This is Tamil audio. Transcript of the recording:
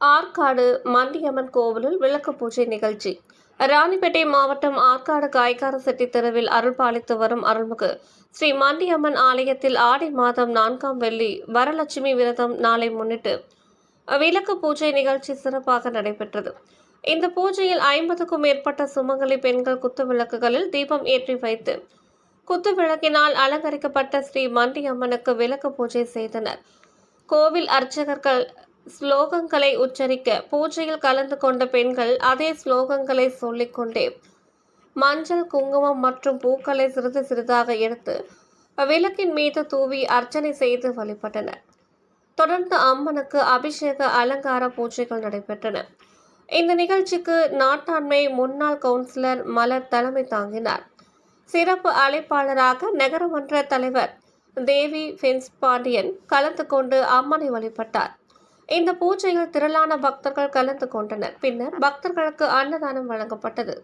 ஆற்காடு மண்டியம்மன் கோவிலில் விளக்கு பூஜை நிகழ்ச்சி. ராணிப்பேட்டை மாவட்டம் ஆற்காடு காய்கார செட்டி தெருவில் அருள்பாலித்து வரும் அருள்மிகு. ஸ்ரீ மண்டியம்மன் ஆலயத்தில் ஆடி மாதம் நான்காம் வெள்ளி வரலட்சுமி விரதம் நாளை முன்னிட்டு விளக்கு பூஜை நிகழ்ச்சி சிறப்பாக நடைபெற்றது. இந்த பூஜையில் ஐம்பதுக்கும் மேற்பட்ட சுமங்கலி பெண்கள் குத்து விளக்குகளில் தீபம் ஏற்றி வைத்து குத்து விளக்கினால் அலங்கரிக்கப்பட்ட ஸ்ரீ மண்டியம்மனுக்கு விளக்கு பூஜை செய்தனர். கோவில் அர்ச்சகர்கள் ஸ்லோகங்களை உச்சரிக்க பூஜையில் கலந்து கொண்ட பெண்கள் அதே ஸ்லோகங்களை சொல்லிக்கொண்டே மஞ்சள் குங்குமம் மற்றும் பூக்களை சிறிது சிறிதாக எடுத்து விளக்கின் மீது தூவி அர்ச்சனை செய்து வழிபட்டனர். தொடர்ந்து அம்மனுக்கு அபிஷேக அலங்கார பூஜைகள் நடைபெற்றன. இந்த நிகழ்ச்சிக்கு நாட்டாண்மை முன்னாள் கவுன்சிலர் மலர் தலைமை தாங்கினார். சிறப்பு அழைப்பாளராக நகரமன்ற தலைவர் தேவி ஃபென்ஸ் பாண்டியன் கலந்து கொண்டு அம்மனை வழிபட்டார். இந்த பூஜையில் திரளான பக்தர்கள் கலந்து கொண்டனர். பின்னர் பக்தர்களுக்கு அன்னதானம் வழங்கப்பட்டது.